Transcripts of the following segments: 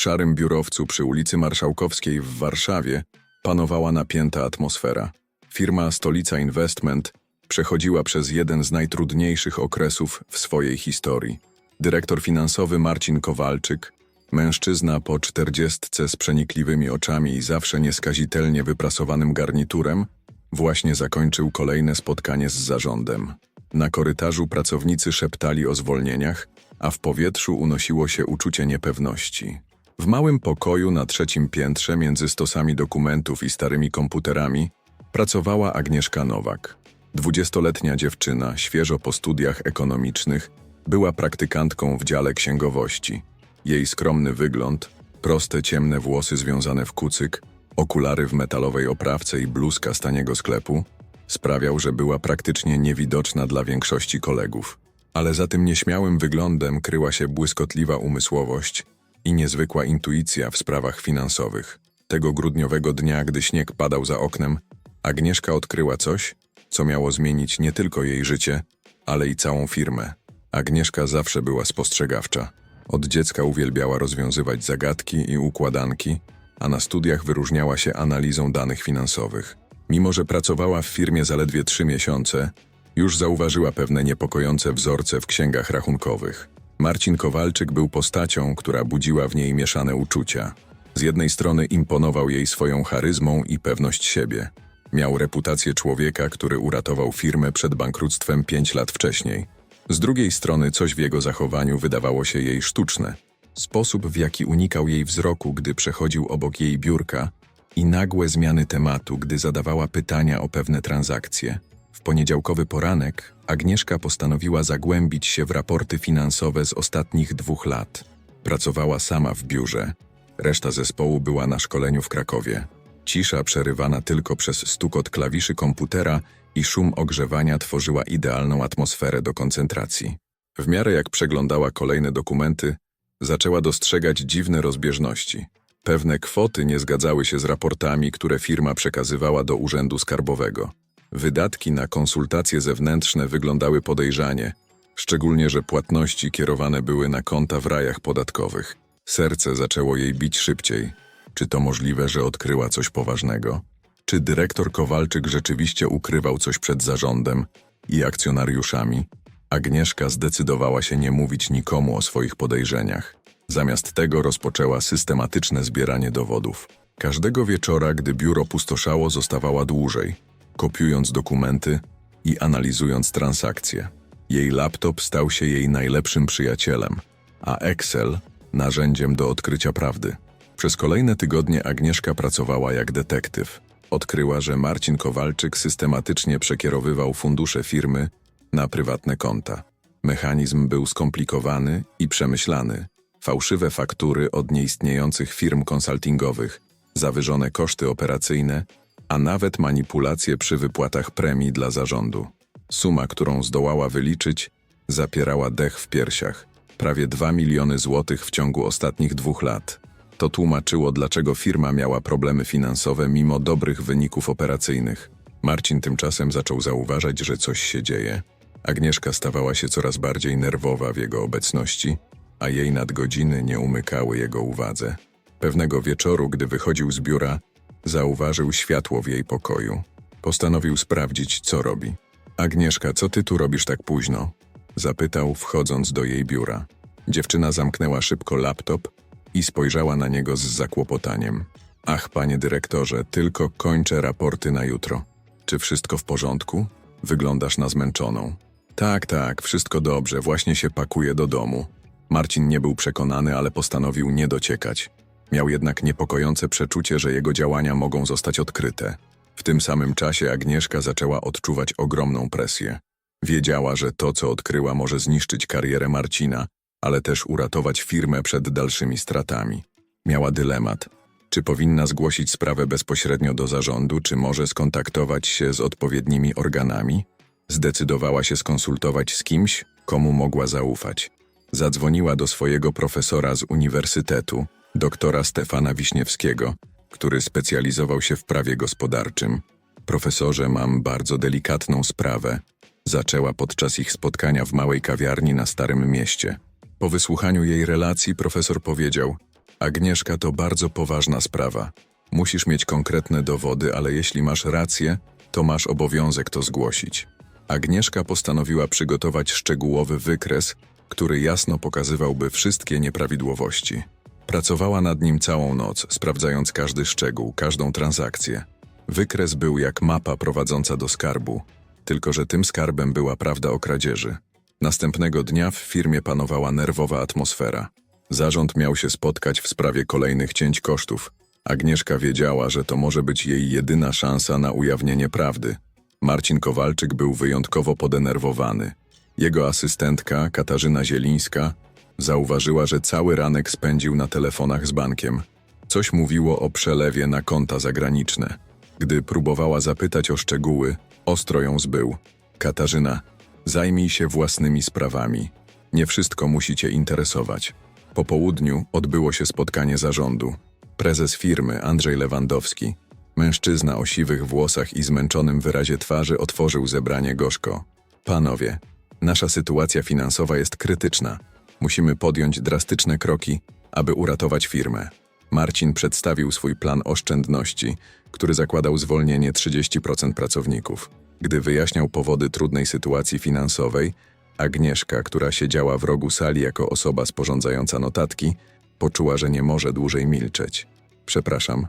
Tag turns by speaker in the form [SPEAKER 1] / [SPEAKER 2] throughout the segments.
[SPEAKER 1] W szarym biurowcu przy ulicy Marszałkowskiej w Warszawie panowała napięta atmosfera. Firma Stolica Investment przechodziła przez jeden z najtrudniejszych okresów w swojej historii. Dyrektor finansowy Marcin Kowalczyk, mężczyzna po czterdziestce z przenikliwymi oczami i zawsze nieskazitelnie wyprasowanym garniturem, właśnie zakończył kolejne spotkanie z zarządem. Na korytarzu pracownicy szeptali o zwolnieniach, a w powietrzu unosiło się uczucie niepewności. W małym pokoju na trzecim piętrze między stosami dokumentów i starymi komputerami pracowała Agnieszka Nowak. Dwudziestoletnia dziewczyna, świeżo po studiach ekonomicznych, była praktykantką w dziale księgowości. Jej skromny wygląd, proste ciemne włosy związane w kucyk, okulary w metalowej oprawce i bluzka z taniego sklepu sprawiał, że była praktycznie niewidoczna dla większości kolegów. Ale za tym nieśmiałym wyglądem kryła się błyskotliwa umysłowość i niezwykła intuicja w sprawach finansowych. Tego grudniowego dnia, gdy śnieg padał za oknem, Agnieszka odkryła coś, co miało zmienić nie tylko jej życie, ale i całą firmę. Agnieszka zawsze była spostrzegawcza. Od dziecka uwielbiała rozwiązywać zagadki i układanki, a na studiach wyróżniała się analizą danych finansowych. Mimo, że pracowała w firmie zaledwie trzy miesiące, już zauważyła pewne niepokojące wzorce w księgach rachunkowych. Marcin Kowalczyk był postacią, która budziła w niej mieszane uczucia. Z jednej strony imponował jej swoją charyzmą i pewność siebie. Miał reputację człowieka, który uratował firmę przed bankructwem pięć lat wcześniej. Z drugiej strony coś w jego zachowaniu wydawało się jej sztuczne. Sposób, w jaki unikał jej wzroku, gdy przechodził obok jej biurka i nagłe zmiany tematu, gdy zadawała pytania o pewne transakcje. W poniedziałkowy poranek Agnieszka postanowiła zagłębić się w raporty finansowe z ostatnich dwóch lat. Pracowała sama w biurze. Reszta zespołu była na szkoleniu w Krakowie. Cisza przerywana tylko przez stukot klawiszy komputera i szum ogrzewania tworzyła idealną atmosferę do koncentracji. W miarę jak przeglądała kolejne dokumenty, zaczęła dostrzegać dziwne rozbieżności. Pewne kwoty nie zgadzały się z raportami, które firma przekazywała do Urzędu Skarbowego. Wydatki na konsultacje zewnętrzne wyglądały podejrzanie, szczególnie że płatności kierowane były na konta w rajach podatkowych. Serce zaczęło jej bić szybciej. Czy to możliwe, że odkryła coś poważnego? Czy dyrektor Kowalczyk rzeczywiście ukrywał coś przed zarządem i akcjonariuszami? Agnieszka zdecydowała się nie mówić nikomu o swoich podejrzeniach. Zamiast tego rozpoczęła systematyczne zbieranie dowodów. Każdego wieczora, gdy biuro pustoszało, zostawała dłużej, kopiując dokumenty i analizując transakcje. Jej laptop stał się jej najlepszym przyjacielem, a Excel narzędziem do odkrycia prawdy. Przez kolejne tygodnie Agnieszka pracowała jak detektyw. Odkryła, że Marcin Kowalczyk systematycznie przekierowywał fundusze firmy na prywatne konta. Mechanizm był skomplikowany i przemyślany. Fałszywe faktury od nieistniejących firm konsultingowych, zawyżone koszty operacyjne, a nawet manipulacje przy wypłatach premii dla zarządu. Suma, którą zdołała wyliczyć, zapierała dech w piersiach. Prawie 2 miliony złotych w ciągu ostatnich dwóch lat. To tłumaczyło, dlaczego firma miała problemy finansowe mimo dobrych wyników operacyjnych. Marcin tymczasem zaczął zauważać, że coś się dzieje. Agnieszka stawała się coraz bardziej nerwowa w jego obecności, a jej nadgodziny nie umykały jego uwadze. Pewnego wieczoru, gdy wychodził z biura, zauważył światło w jej pokoju. Postanowił sprawdzić, co robi. Agnieszka, co ty tu robisz tak późno? Zapytał, wchodząc do jej biura. Dziewczyna zamknęła szybko laptop i spojrzała na niego z zakłopotaniem. Ach, panie dyrektorze, tylko kończę raporty na jutro. Czy wszystko w porządku? Wyglądasz na zmęczoną. Tak, tak, wszystko dobrze, właśnie się pakuję do domu. Marcin nie był przekonany, ale postanowił nie dociekać. Miał jednak niepokojące przeczucie, że jego działania mogą zostać odkryte. W tym samym czasie Agnieszka zaczęła odczuwać ogromną presję. Wiedziała, że to, co odkryła, może zniszczyć karierę Marcina, ale też uratować firmę przed dalszymi stratami. Miała dylemat. Czy powinna zgłosić sprawę bezpośrednio do zarządu, czy może skontaktować się z odpowiednimi organami? Zdecydowała się skonsultować z kimś, komu mogła zaufać. Zadzwoniła do swojego profesora z uniwersytetu, doktora Stefana Wiśniewskiego, który specjalizował się w prawie gospodarczym. Profesorze, mam bardzo delikatną sprawę. Zaczęła podczas ich spotkania w małej kawiarni na Starym Mieście. Po wysłuchaniu jej relacji profesor powiedział: Agnieszka to bardzo poważna sprawa. Musisz mieć konkretne dowody, ale jeśli masz rację, to masz obowiązek to zgłosić. Agnieszka postanowiła przygotować szczegółowy wykres, który jasno pokazywałby wszystkie nieprawidłowości. Pracowała nad nim całą noc, sprawdzając każdy szczegół, każdą transakcję. Wykres był jak mapa prowadząca do skarbu, tylko że tym skarbem była prawda o kradzieży. Następnego dnia w firmie panowała nerwowa atmosfera. Zarząd miał się spotkać w sprawie kolejnych cięć kosztów. Agnieszka wiedziała, że to może być jej jedyna szansa na ujawnienie prawdy. Marcin Kowalczyk był wyjątkowo podenerwowany. Jego asystentka, Katarzyna Zielińska, zauważyła, że cały ranek spędził na telefonach z bankiem. Coś mówiło o przelewie na konta zagraniczne. Gdy próbowała zapytać o szczegóły, ostro ją zbył. Katarzyna, zajmij się własnymi sprawami. Nie wszystko musi cię interesować. Po południu odbyło się spotkanie zarządu. Prezes firmy Andrzej Lewandowski, mężczyzna o siwych włosach i zmęczonym wyrazie twarzy, otworzył zebranie gorzko. Panowie, nasza sytuacja finansowa jest krytyczna. Musimy podjąć drastyczne kroki, aby uratować firmę. Marcin przedstawił swój plan oszczędności, który zakładał zwolnienie 30% pracowników. Gdy wyjaśniał powody trudnej sytuacji finansowej, Agnieszka, która siedziała w rogu sali jako osoba sporządzająca notatki, poczuła, że nie może dłużej milczeć. Przepraszam,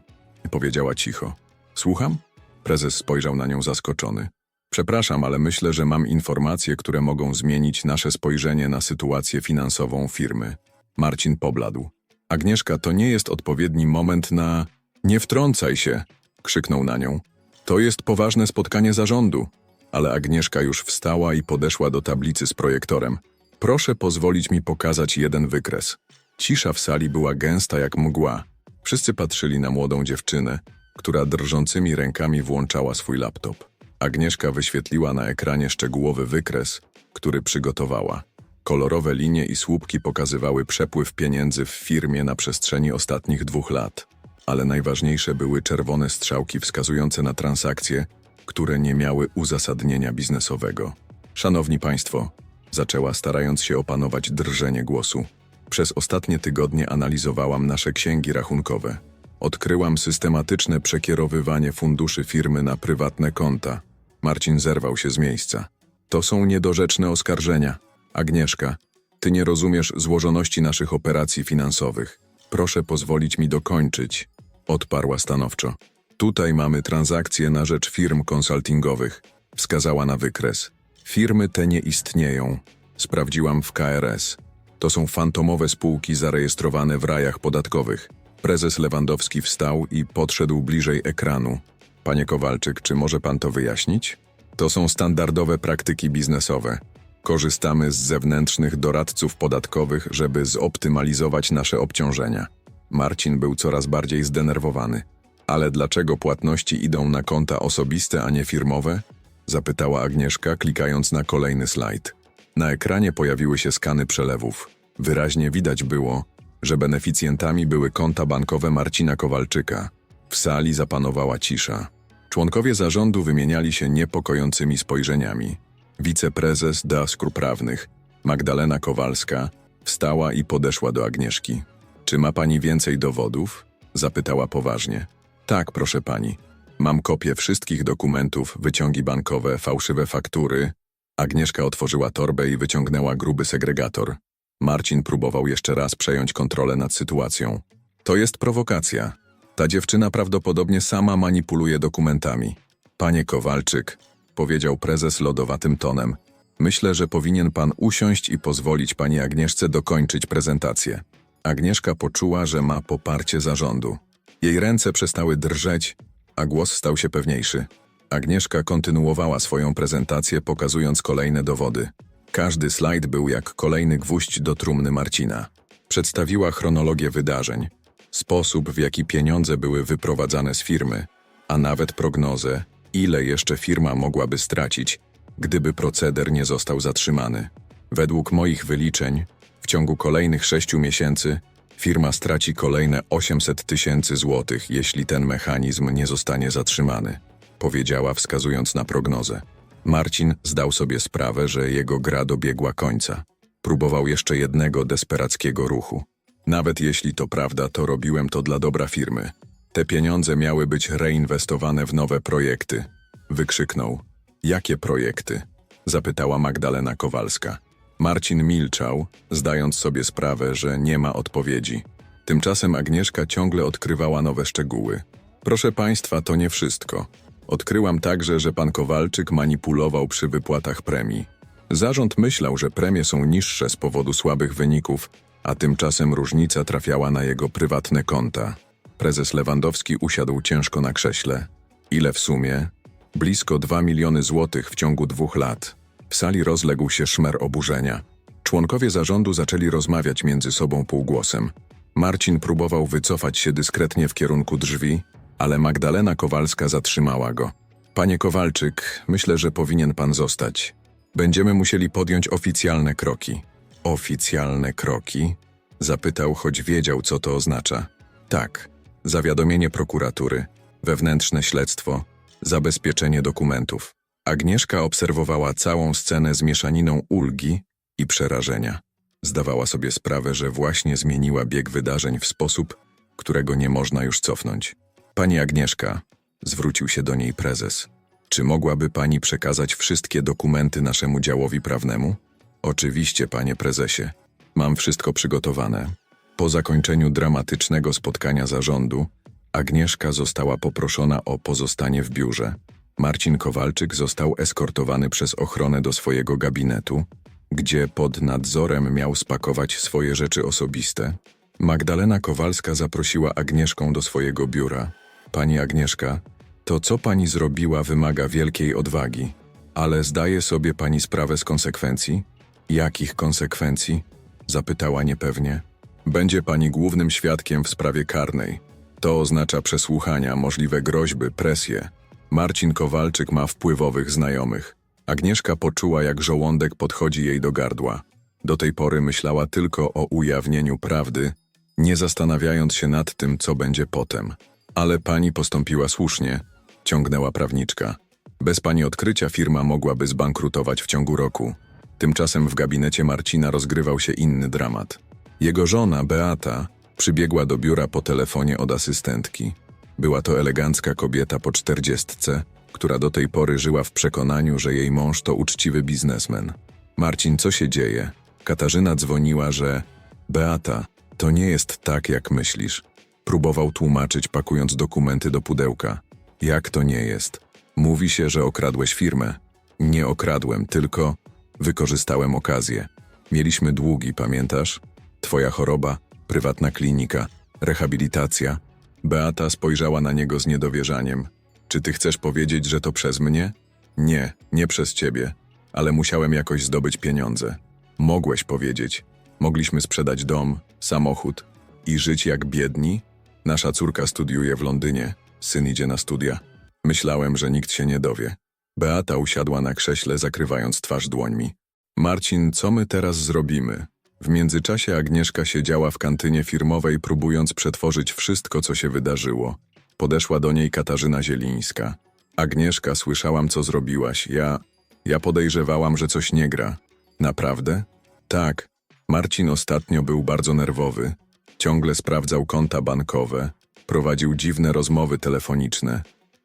[SPEAKER 1] powiedziała cicho. Słucham? Prezes spojrzał na nią zaskoczony. Przepraszam, ale myślę, że mam informacje, które mogą zmienić nasze spojrzenie na sytuację finansową firmy. Marcin pobladł. Agnieszka, to nie jest odpowiedni moment na. Nie wtrącaj się! krzyknął na nią. To jest poważne spotkanie zarządu. Ale Agnieszka już wstała i podeszła do tablicy z projektorem. Proszę pozwolić mi pokazać jeden wykres. Cisza w sali była gęsta jak mgła. Wszyscy patrzyli na młodą dziewczynę, która drżącymi rękami włączała swój laptop. Agnieszka wyświetliła na ekranie szczegółowy wykres, który przygotowała. Kolorowe linie i słupki pokazywały przepływ pieniędzy w firmie na przestrzeni ostatnich dwóch lat. Ale najważniejsze były czerwone strzałki wskazujące na transakcje, które nie miały uzasadnienia biznesowego. Szanowni Państwo, zaczęła starając się opanować drżenie głosu. Przez ostatnie tygodnie analizowałam nasze księgi rachunkowe. Odkryłam systematyczne przekierowywanie funduszy firmy na prywatne konta. Marcin zerwał się z miejsca. To są niedorzeczne oskarżenia. Agnieszka, ty nie rozumiesz złożoności naszych operacji finansowych. Proszę pozwolić mi dokończyć, odparła stanowczo. Tutaj mamy transakcje na rzecz firm konsultingowych, wskazała na wykres. Firmy te nie istnieją. Sprawdziłam w KRS. To są fantomowe spółki zarejestrowane w rajach podatkowych. Prezes Lewandowski wstał i podszedł bliżej ekranu. Panie Kowalczyk, czy może pan to wyjaśnić? To są standardowe praktyki biznesowe. Korzystamy z zewnętrznych doradców podatkowych, żeby zoptymalizować nasze obciążenia. Marcin był coraz bardziej zdenerwowany. Ale dlaczego płatności idą na konta osobiste, a nie firmowe? Zapytała Agnieszka, klikając na kolejny slajd. Na ekranie pojawiły się skany przelewów. Wyraźnie widać było, że beneficjentami były konta bankowe Marcina Kowalczyka. W sali zapanowała cisza. Członkowie zarządu wymieniali się niepokojącymi spojrzeniami. Wiceprezes do skór prawnych, Magdalena Kowalska, wstała i podeszła do Agnieszki. Czy ma pani więcej dowodów? Zapytała poważnie. Tak, proszę pani. Mam kopię wszystkich dokumentów, wyciągi bankowe, fałszywe faktury. Agnieszka otworzyła torbę i wyciągnęła gruby segregator. Marcin próbował jeszcze raz przejąć kontrolę nad sytuacją. To jest prowokacja. Ta dziewczyna prawdopodobnie sama manipuluje dokumentami. Panie Kowalczyk, powiedział prezes lodowatym tonem, myślę, że powinien pan usiąść i pozwolić pani Agnieszce dokończyć prezentację. Agnieszka poczuła, że ma poparcie zarządu. Jej ręce przestały drżeć, a głos stał się pewniejszy. Agnieszka kontynuowała swoją prezentację, pokazując kolejne dowody. Każdy slajd był jak kolejny gwóźdź do trumny Marcina. Przedstawiła chronologię wydarzeń, sposób, w jaki pieniądze były wyprowadzane z firmy, a nawet prognozę, ile jeszcze firma mogłaby stracić, gdyby proceder nie został zatrzymany. Według moich wyliczeń, w ciągu kolejnych sześciu miesięcy firma straci kolejne 800 tysięcy złotych, jeśli ten mechanizm nie zostanie zatrzymany, powiedziała wskazując na prognozę. Marcin zdał sobie sprawę, że jego gra dobiegła końca. Próbował jeszcze jednego desperackiego ruchu. Nawet jeśli to prawda, to robiłem to dla dobra firmy. Te pieniądze miały być reinwestowane w nowe projekty. Wykrzyknął. Jakie projekty? Zapytała Magdalena Kowalska. Marcin milczał, zdając sobie sprawę, że nie ma odpowiedzi. Tymczasem Agnieszka ciągle odkrywała nowe szczegóły. Proszę państwa, to nie wszystko. Odkryłam także, że pan Kowalczyk manipulował przy wypłatach premii. Zarząd myślał, że premie są niższe z powodu słabych wyników, a tymczasem różnica trafiała na jego prywatne konta. Prezes Lewandowski usiadł ciężko na krześle. Ile w sumie? Blisko 2 miliony złotych w ciągu dwóch lat. W sali rozległ się szmer oburzenia. Członkowie zarządu zaczęli rozmawiać między sobą półgłosem. Marcin próbował wycofać się dyskretnie w kierunku drzwi, ale Magdalena Kowalska zatrzymała go. Panie Kowalczyk, myślę, że powinien pan zostać. Będziemy musieli podjąć oficjalne kroki. Oficjalne kroki? Zapytał, choć wiedział, co to oznacza. Tak, zawiadomienie prokuratury, wewnętrzne śledztwo, zabezpieczenie dokumentów. Agnieszka obserwowała całą scenę z mieszaniną ulgi i przerażenia. Zdawała sobie sprawę, że właśnie zmieniła bieg wydarzeń w sposób, którego nie można już cofnąć. Pani Agnieszka, zwrócił się do niej prezes, czy mogłaby pani przekazać wszystkie dokumenty naszemu działowi prawnemu? Oczywiście, panie prezesie. Mam wszystko przygotowane. Po zakończeniu dramatycznego spotkania zarządu, Agnieszka została poproszona o pozostanie w biurze. Marcin Kowalczyk został eskortowany przez ochronę do swojego gabinetu, gdzie pod nadzorem miał spakować swoje rzeczy osobiste. Magdalena Kowalska zaprosiła Agnieszkę do swojego biura. Pani Agnieszka, to co pani zrobiła wymaga wielkiej odwagi, ale zdaje sobie pani sprawę z konsekwencji? Jakich konsekwencji? Zapytała niepewnie. Będzie pani głównym świadkiem w sprawie karnej. To oznacza przesłuchania, możliwe groźby, presję. Marcin Kowalczyk ma wpływowych znajomych. Agnieszka poczuła, jak żołądek podchodzi jej do gardła. Do tej pory myślała tylko o ujawnieniu prawdy, nie zastanawiając się nad tym, co będzie potem. Ale pani postąpiła słusznie, ciągnęła prawniczka. Bez pani odkrycia firma mogłaby zbankrutować w ciągu roku. Tymczasem w gabinecie Marcina rozgrywał się inny dramat. Jego żona, Beata, przybiegła do biura po telefonie od asystentki. Była to elegancka kobieta po czterdziestce, która do tej pory żyła w przekonaniu, że jej mąż to uczciwy biznesmen. Marcin, co się dzieje? Katarzyna dzwoniła, że Beata, to nie jest tak, jak myślisz. Próbował tłumaczyć, pakując dokumenty do pudełka. Jak to nie jest? Mówi się, że okradłeś firmę. Nie okradłem, tylko wykorzystałem okazję. Mieliśmy długi, pamiętasz? Twoja choroba, prywatna klinika, rehabilitacja. Beata spojrzała na niego z niedowierzaniem. Czy ty chcesz powiedzieć, że to przez mnie? Nie, nie przez ciebie, ale musiałem jakoś zdobyć pieniądze. Mogłeś powiedzieć. Mogliśmy sprzedać dom, samochód i żyć jak biedni? Nasza córka studiuje w Londynie, syn idzie na studia. Myślałem, że nikt się nie dowie. Beata usiadła na krześle, zakrywając twarz dłońmi. Marcin, co my teraz zrobimy? W międzyczasie Agnieszka siedziała w kantynie firmowej, próbując przetworzyć wszystko, co się wydarzyło. Podeszła do niej Katarzyna Zielińska. Agnieszka, słyszałam, co zrobiłaś. Ja. Ja podejrzewałam, że coś nie gra. Naprawdę? Tak. Marcin ostatnio był bardzo nerwowy. Ciągle sprawdzał konta bankowe, prowadził dziwne rozmowy telefoniczne.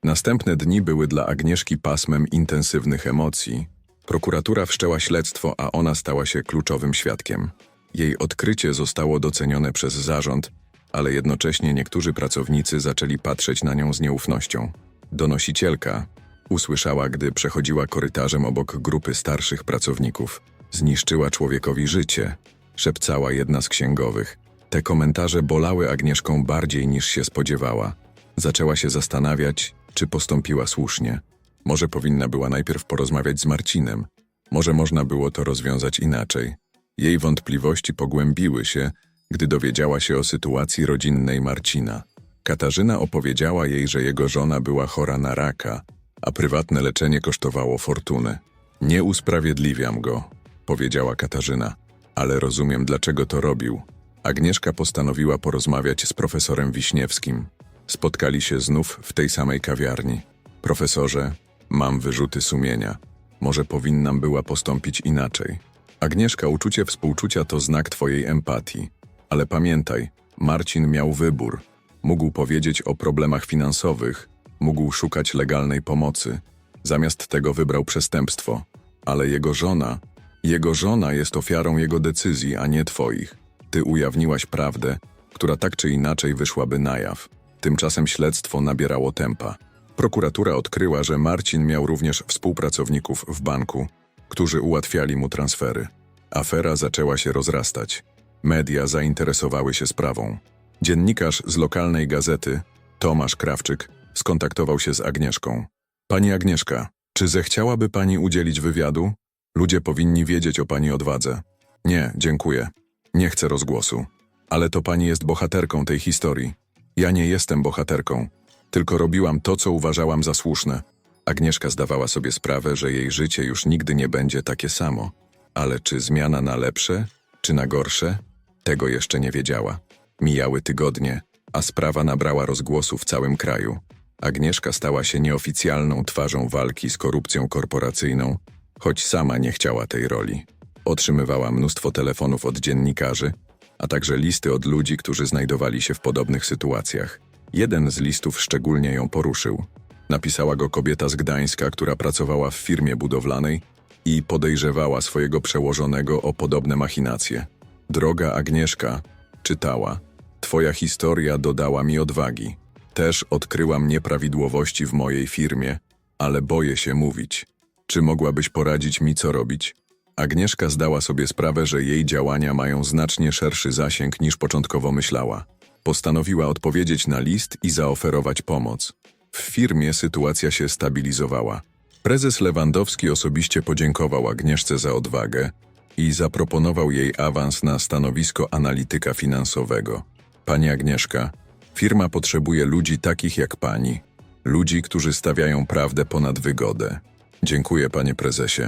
[SPEAKER 1] Następne dni były dla Agnieszki pasmem intensywnych emocji. Prokuratura wszczęła śledztwo, a ona stała się kluczowym świadkiem. Jej odkrycie zostało docenione przez zarząd, ale jednocześnie niektórzy pracownicy zaczęli patrzeć na nią z nieufnością. Donosicielka usłyszała, gdy przechodziła korytarzem obok grupy starszych pracowników. Zniszczyła człowiekowi życie, szepcała jedna z księgowych. Te komentarze bolały Agnieszką bardziej niż się spodziewała. Zaczęła się zastanawiać, czy postąpiła słusznie. Może powinna była najpierw porozmawiać z Marcinem. Może można było to rozwiązać inaczej. Jej wątpliwości pogłębiły się, gdy dowiedziała się o sytuacji rodzinnej Marcina. Katarzyna opowiedziała jej, że jego żona była chora na raka, a prywatne leczenie kosztowało fortunę. Nie usprawiedliwiam go, powiedziała Katarzyna, ale rozumiem, dlaczego to robił. Agnieszka postanowiła porozmawiać z profesorem Wiśniewskim. Spotkali się znów w tej samej kawiarni. Profesorze, mam wyrzuty sumienia. Może powinnam była postąpić inaczej. Agnieszka, uczucie współczucia to znak twojej empatii. Ale pamiętaj, Marcin miał wybór. Mógł powiedzieć o problemach finansowych, mógł szukać legalnej pomocy. Zamiast tego wybrał przestępstwo. Ale jego żona, jego żona jest ofiarą jego decyzji, a nie twoich. Ty ujawniłaś prawdę, która tak czy inaczej wyszłaby na jaw. Tymczasem śledztwo nabierało tempa. Prokuratura odkryła, że Marcin miał również współpracowników w banku, którzy ułatwiali mu transfery. Afera zaczęła się rozrastać. Media zainteresowały się sprawą. Dziennikarz z lokalnej gazety, Tomasz Krawczyk, skontaktował się z Agnieszką. Pani Agnieszka, czy zechciałaby pani udzielić wywiadu? Ludzie powinni wiedzieć o pani odwadze. Nie, dziękuję. Nie chcę rozgłosu. Ale to pani jest bohaterką tej historii. Ja nie jestem bohaterką, tylko robiłam to, co uważałam za słuszne. Agnieszka zdawała sobie sprawę, że jej życie już nigdy nie będzie takie samo. Ale czy zmiana na lepsze, czy na gorsze? Tego jeszcze nie wiedziała. Mijały tygodnie, a sprawa nabrała rozgłosu w całym kraju. Agnieszka stała się nieoficjalną twarzą walki z korupcją korporacyjną, choć sama nie chciała tej roli. Otrzymywała mnóstwo telefonów od dziennikarzy, a także listy od ludzi, którzy znajdowali się w podobnych sytuacjach. Jeden z listów szczególnie ją poruszył. Napisała go kobieta z Gdańska, która pracowała w firmie budowlanej i podejrzewała swojego przełożonego o podobne machinacje. Droga Agnieszka, czytała, Twoja historia dodała mi odwagi. Też odkryłam nieprawidłowości w mojej firmie, ale boję się mówić. Czy mogłabyś poradzić mi, co robić? Agnieszka zdała sobie sprawę, że jej działania mają znacznie szerszy zasięg niż początkowo myślała. Postanowiła odpowiedzieć na list i zaoferować pomoc. W firmie sytuacja się stabilizowała. Prezes Lewandowski osobiście podziękował Agnieszce za odwagę i zaproponował jej awans na stanowisko analityka finansowego. Pani Agnieszka, firma potrzebuje ludzi takich jak pani, ludzi, którzy stawiają prawdę ponad wygodę. Dziękuję, panie prezesie,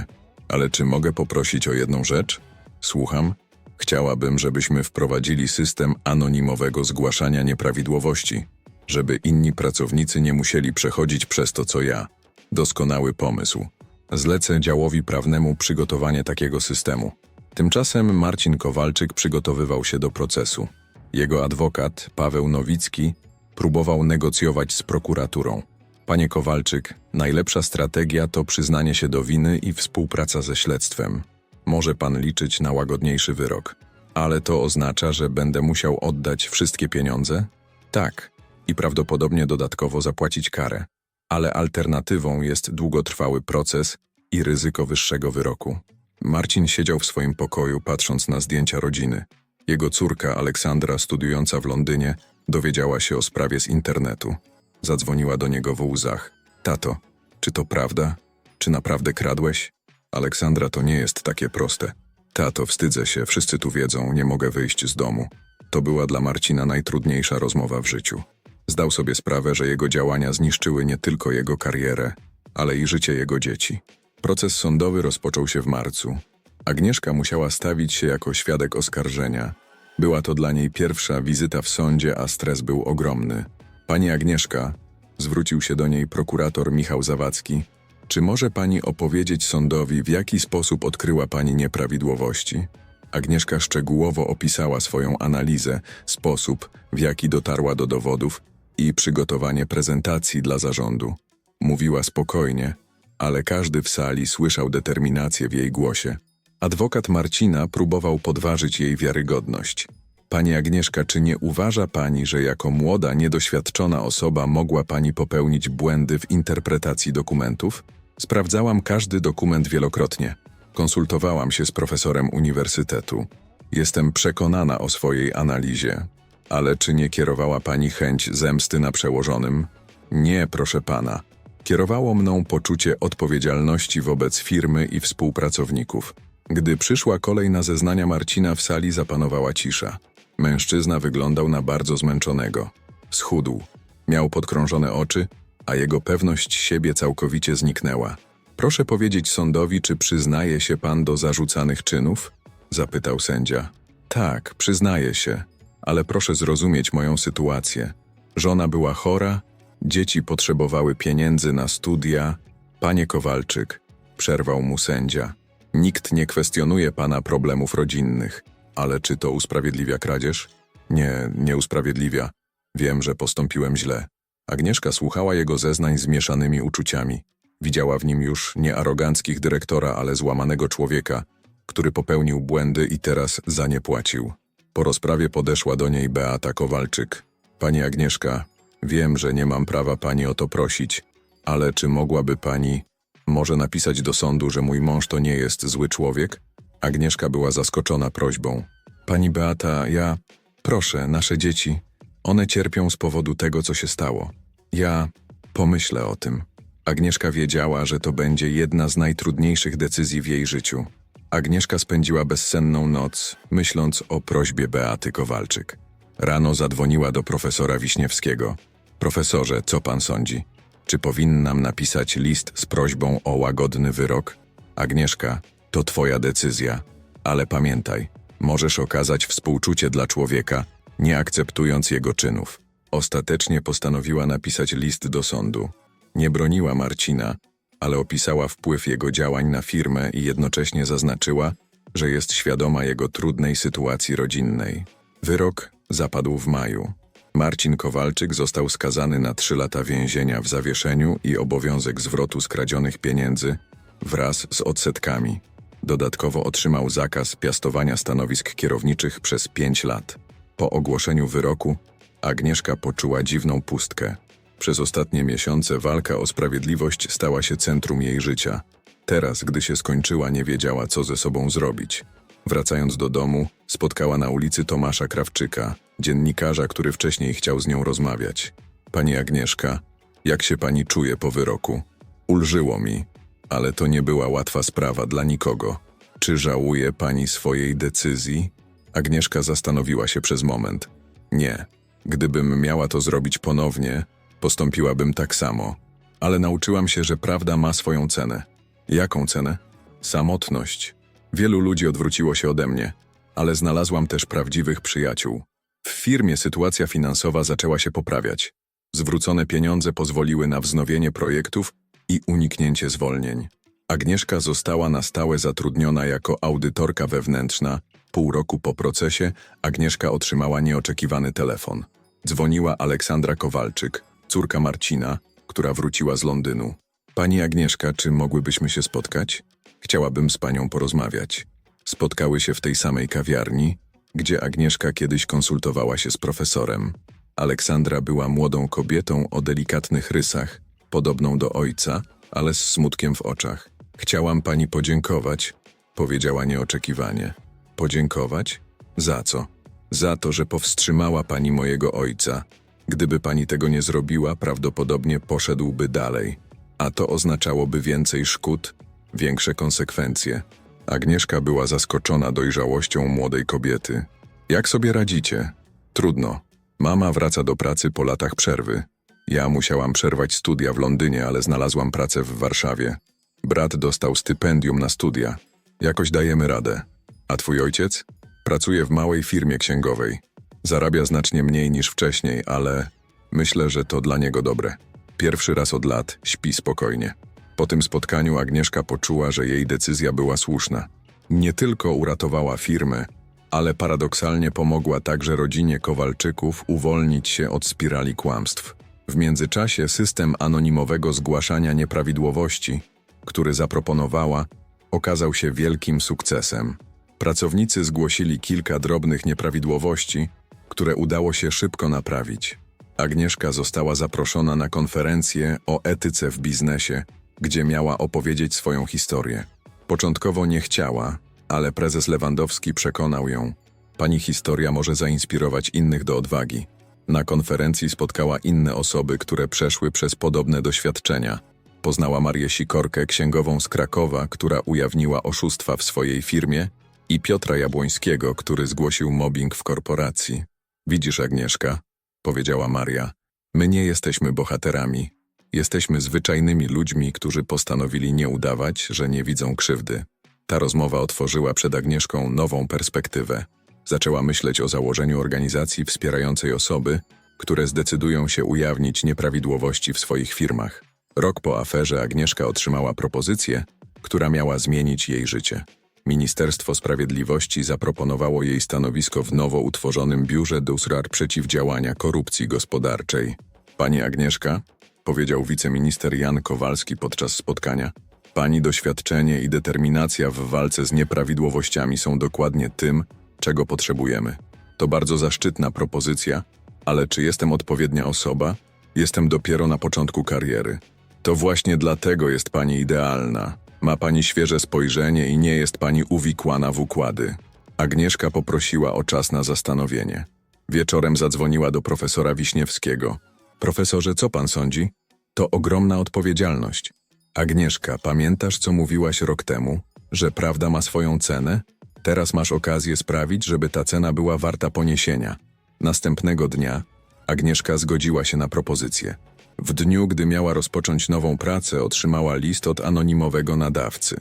[SPEAKER 1] ale czy mogę poprosić o jedną rzecz? Słucham. Chciałabym, żebyśmy wprowadzili system anonimowego zgłaszania nieprawidłowości, żeby inni pracownicy nie musieli przechodzić przez to, co ja. Doskonały pomysł. Zlecę działowi prawnemu przygotowanie takiego systemu. Tymczasem Marcin Kowalczyk przygotowywał się do procesu. Jego adwokat, Paweł Nowicki, próbował negocjować z prokuraturą. Panie Kowalczyk, najlepsza strategia to przyznanie się do winy i współpraca ze śledztwem. Może pan liczyć na łagodniejszy wyrok. Ale to oznacza, że będę musiał oddać wszystkie pieniądze? Tak. I prawdopodobnie dodatkowo zapłacić karę. Ale alternatywą jest długotrwały proces i ryzyko wyższego wyroku. Marcin siedział w swoim pokoju, patrząc na zdjęcia rodziny. Jego córka Aleksandra, studiująca w Londynie, dowiedziała się o sprawie z internetu. Zadzwoniła do niego w łzach. Tato, czy to prawda? Czy naprawdę kradłeś? Aleksandra, to nie jest takie proste. Tato, wstydzę się, wszyscy tu wiedzą, nie mogę wyjść z domu. To była dla Marcina najtrudniejsza rozmowa w życiu. Zdał sobie sprawę, że jego działania zniszczyły nie tylko jego karierę, ale i życie jego dzieci. Proces sądowy rozpoczął się w marcu. Agnieszka musiała stawić się jako świadek oskarżenia. Była to dla niej pierwsza wizyta w sądzie, a stres był ogromny. Pani Agnieszka, zwrócił się do niej prokurator Michał Zawadzki, czy może pani opowiedzieć sądowi, w jaki sposób odkryła pani nieprawidłowości? Agnieszka szczegółowo opisała swoją analizę, sposób, w jaki dotarła do dowodów i przygotowanie prezentacji dla zarządu. Mówiła spokojnie, ale każdy w sali słyszał determinację w jej głosie. Adwokat Marcina próbował podważyć jej wiarygodność. Pani Agnieszka, czy nie uważa pani, że jako młoda, niedoświadczona osoba mogła pani popełnić błędy w interpretacji dokumentów? Sprawdzałam każdy dokument wielokrotnie. Konsultowałam się z profesorem uniwersytetu. Jestem przekonana o swojej analizie. Ale czy nie kierowała pani chęć zemsty na przełożonym? Nie, proszę pana. Kierowało mną poczucie odpowiedzialności wobec firmy i współpracowników. Gdy przyszła kolej na zeznania Marcina, w sali zapanowała cisza. Mężczyzna wyglądał na bardzo zmęczonego. Schudł. Miał podkrążone oczy, a jego pewność siebie całkowicie zniknęła. Proszę powiedzieć sądowi, czy przyznaje się pan do zarzucanych czynów? Zapytał sędzia. Tak, przyznaję się, ale proszę zrozumieć moją sytuację. Żona była chora, dzieci potrzebowały pieniędzy na studia. Panie Kowalczyk, przerwał mu sędzia. Nikt nie kwestionuje pana problemów rodzinnych, ale czy to usprawiedliwia kradzież? Nie, nie usprawiedliwia. Wiem, że postąpiłem źle. Agnieszka słuchała jego zeznań z mieszanymi uczuciami. Widziała w nim już nie aroganckich dyrektora, ale złamanego człowieka, który popełnił błędy i teraz za nie płacił. Po rozprawie podeszła do niej Beata Kowalczyk. Pani Agnieszka, wiem, że nie mam prawa pani o to prosić, ale czy mogłaby pani może napisać do sądu, że mój mąż to nie jest zły człowiek? Agnieszka była zaskoczona prośbą. Pani Beata, ja. Proszę, nasze dzieci. One cierpią z powodu tego, co się stało. Ja pomyślę o tym. Agnieszka wiedziała, że to będzie jedna z najtrudniejszych decyzji w jej życiu. Agnieszka spędziła bezsenną noc, myśląc o prośbie Beaty Kowalczyk. Rano zadzwoniła do profesora Wiśniewskiego. Profesorze, co pan sądzi? Czy powinnam napisać list z prośbą o łagodny wyrok? Agnieszka, to twoja decyzja, ale pamiętaj, możesz okazać współczucie dla człowieka, nie akceptując jego czynów. Ostatecznie postanowiła napisać list do sądu. Nie broniła Marcina, ale opisała wpływ jego działań na firmę i jednocześnie zaznaczyła, że jest świadoma jego trudnej sytuacji rodzinnej. Wyrok zapadł w maju. Marcin Kowalczyk został skazany na trzy lata więzienia w zawieszeniu i obowiązek zwrotu skradzionych pieniędzy wraz z odsetkami. Dodatkowo otrzymał zakaz piastowania stanowisk kierowniczych przez pięć lat. Po ogłoszeniu wyroku Agnieszka poczuła dziwną pustkę. Przez ostatnie miesiące walka o sprawiedliwość stała się centrum jej życia. Teraz, gdy się skończyła, nie wiedziała, co ze sobą zrobić. Wracając do domu, spotkała na ulicy Tomasza Krawczyka, dziennikarza, który wcześniej chciał z nią rozmawiać. Pani Agnieszka, jak się pani czuje po wyroku? Ulżyło mi, ale to nie była łatwa sprawa dla nikogo. Czy żałuje pani swojej decyzji? Agnieszka zastanowiła się przez moment. Nie. Gdybym miała to zrobić ponownie, postąpiłabym tak samo. Ale nauczyłam się, że prawda ma swoją cenę. Jaką cenę? Samotność. Wielu ludzi odwróciło się ode mnie, ale znalazłam też prawdziwych przyjaciół. W firmie sytuacja finansowa zaczęła się poprawiać. Zwrócone pieniądze pozwoliły na wznowienie projektów i uniknięcie zwolnień. Agnieszka została na stałe zatrudniona jako audytorka wewnętrzna. Pół roku po procesie Agnieszka otrzymała nieoczekiwany telefon. Dzwoniła Aleksandra Kowalczyk, córka Marcina, która wróciła z Londynu. Pani Agnieszka, czy mogłybyśmy się spotkać? Chciałabym z panią porozmawiać. Spotkały się w tej samej kawiarni, gdzie Agnieszka kiedyś konsultowała się z profesorem. Aleksandra była młodą kobietą o delikatnych rysach, podobną do ojca, ale z smutkiem w oczach. Chciałam pani podziękować, powiedziała nieoczekiwanie. Podziękować? Za co? Za to, że powstrzymała pani mojego ojca. Gdyby pani tego nie zrobiła, prawdopodobnie poszedłby dalej, a to oznaczałoby więcej szkód, większe konsekwencje. Agnieszka była zaskoczona dojrzałością młodej kobiety. Jak sobie radzicie? Trudno. Mama wraca do pracy po latach przerwy. Ja musiałam przerwać studia w Londynie, ale znalazłam pracę w Warszawie. Brat dostał stypendium na studia. Jakoś dajemy radę. A twój ojciec? Pracuje w małej firmie księgowej. Zarabia znacznie mniej niż wcześniej, ale myślę, że to dla niego dobre. Pierwszy raz od lat śpi spokojnie. Po tym spotkaniu Agnieszka poczuła, że jej decyzja była słuszna. Nie tylko uratowała firmę, ale paradoksalnie pomogła także rodzinie Kowalczyków uwolnić się od spirali kłamstw. W międzyczasie system anonimowego zgłaszania nieprawidłowości, który zaproponowała, okazał się wielkim sukcesem. Pracownicy zgłosili kilka drobnych nieprawidłowości, które udało się szybko naprawić. Agnieszka została zaproszona na konferencję o etyce w biznesie, gdzie miała opowiedzieć swoją historię. Początkowo nie chciała, ale prezes Lewandowski przekonał ją. Pani historia może zainspirować innych do odwagi. Na konferencji spotkała inne osoby, które przeszły przez podobne doświadczenia. Poznała Marię Sikorkę, księgową z Krakowa, która ujawniła oszustwa w swojej firmie i Piotra Jabłońskiego, który zgłosił mobbing w korporacji. Widzisz, Agnieszka, powiedziała Maria, my nie jesteśmy bohaterami. Jesteśmy zwyczajnymi ludźmi, którzy postanowili nie udawać, że nie widzą krzywdy. Ta rozmowa otworzyła przed Agnieszką nową perspektywę. Zaczęła myśleć o założeniu organizacji wspierającej osoby, które zdecydują się ujawnić nieprawidłowości w swoich firmach. Rok po aferze Agnieszka otrzymała propozycję, która miała zmienić jej życie. Ministerstwo Sprawiedliwości zaproponowało jej stanowisko w nowo utworzonym Biurze do Spraw Przeciwdziałania Korupcji Gospodarczej. Pani Agnieszka, powiedział wiceminister Jan Kowalski podczas spotkania, pani doświadczenie i determinacja w walce z nieprawidłowościami są dokładnie tym, czego potrzebujemy. To bardzo zaszczytna propozycja, ale czy jestem odpowiednia osoba? Jestem dopiero na początku kariery. To właśnie dlatego jest pani idealna. Ma pani świeże spojrzenie i nie jest pani uwikłana w układy. Agnieszka poprosiła o czas na zastanowienie. Wieczorem zadzwoniła do profesora Wiśniewskiego. Profesorze, co pan sądzi? To ogromna odpowiedzialność. Agnieszka, pamiętasz, co mówiłaś rok temu? Że prawda ma swoją cenę? Teraz masz okazję sprawić, żeby ta cena była warta poniesienia. Następnego dnia Agnieszka zgodziła się na propozycję. W dniu, gdy miała rozpocząć nową pracę, otrzymała list od anonimowego nadawcy.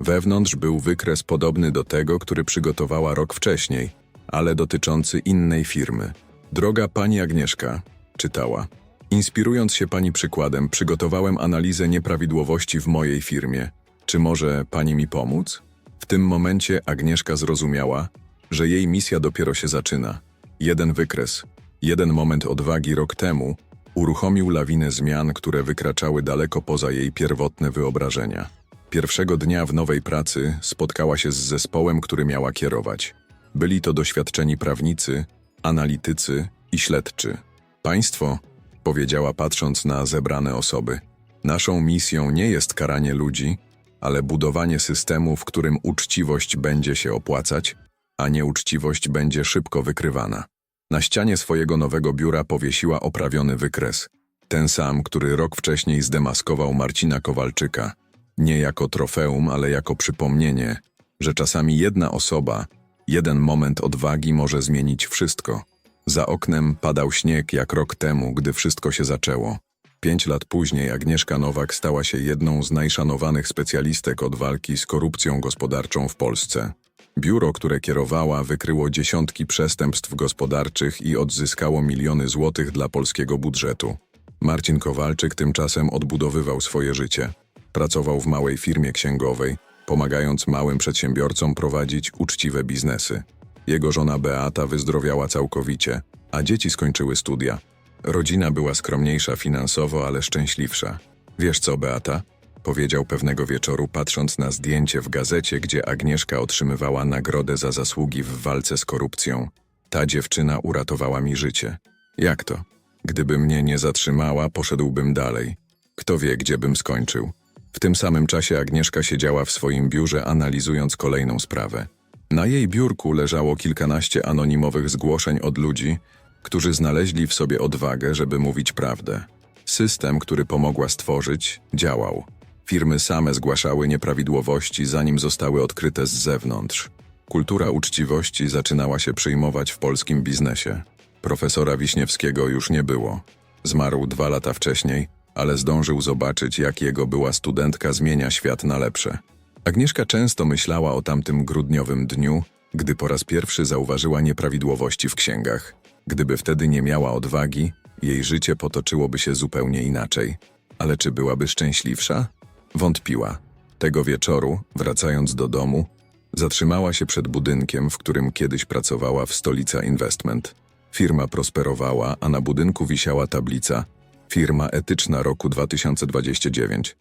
[SPEAKER 1] Wewnątrz był wykres podobny do tego, który przygotowała rok wcześniej, ale dotyczący innej firmy. Droga pani Agnieszka, czytała. Inspirując się pani przykładem, przygotowałem analizę nieprawidłowości w mojej firmie. Czy może pani mi pomóc? W tym momencie Agnieszka zrozumiała, że jej misja dopiero się zaczyna. Jeden wykres, jeden moment odwagi rok temu uruchomił lawinę zmian, które wykraczały daleko poza jej pierwotne wyobrażenia. Pierwszego dnia w nowej pracy spotkała się z zespołem, który miała kierować. Byli to doświadczeni prawnicy, analitycy i śledczy. Państwo, powiedziała patrząc na zebrane osoby, naszą misją nie jest karanie ludzi, ale budowanie systemu, w którym uczciwość będzie się opłacać, a nieuczciwość będzie szybko wykrywana. Na ścianie swojego nowego biura powiesiła oprawiony wykres. Ten sam, który rok wcześniej zdemaskował Marcina Kowalczyka. Nie jako trofeum, ale jako przypomnienie, że czasami jedna osoba, jeden moment odwagi może zmienić wszystko. Za oknem padał śnieg jak rok temu, gdy wszystko się zaczęło. Pięć lat później Agnieszka Nowak stała się jedną z najszanowanych specjalistek od walki z korupcją gospodarczą w Polsce. Biuro, które kierowała, wykryło dziesiątki przestępstw gospodarczych i odzyskało miliony złotych dla polskiego budżetu. Marcin Kowalczyk tymczasem odbudowywał swoje życie. Pracował w małej firmie księgowej, pomagając małym przedsiębiorcom prowadzić uczciwe biznesy. Jego żona Beata wyzdrowiała całkowicie, a dzieci skończyły studia. Rodzina była skromniejsza finansowo, ale szczęśliwsza. Wiesz co, Beata? Powiedział pewnego wieczoru, patrząc na zdjęcie w gazecie, gdzie Agnieszka otrzymywała nagrodę za zasługi w walce z korupcją. Ta dziewczyna uratowała mi życie. Jak to? Gdyby mnie nie zatrzymała, poszedłbym dalej. Kto wie, gdzie bym skończył. W tym samym czasie Agnieszka siedziała w swoim biurze, analizując kolejną sprawę. Na jej biurku leżało kilkanaście anonimowych zgłoszeń od ludzi, którzy znaleźli w sobie odwagę, żeby mówić prawdę. System, który pomogła stworzyć, działał. Firmy same zgłaszały nieprawidłowości, zanim zostały odkryte z zewnątrz. Kultura uczciwości zaczynała się przyjmować w polskim biznesie. Profesora Wiśniewskiego już nie było. Zmarł dwa lata wcześniej, ale zdążył zobaczyć, jak jego była studentka zmienia świat na lepsze. Agnieszka często myślała o tamtym grudniowym dniu, gdy po raz pierwszy zauważyła nieprawidłowości w księgach. Gdyby wtedy nie miała odwagi, jej życie potoczyłoby się zupełnie inaczej. Ale czy byłaby szczęśliwsza? Wątpiła. Tego wieczoru, wracając do domu, zatrzymała się przed budynkiem, w którym kiedyś pracowała w Stolica Investment. Firma prosperowała, a na budynku wisiała tablica Firma etyczna roku 2029.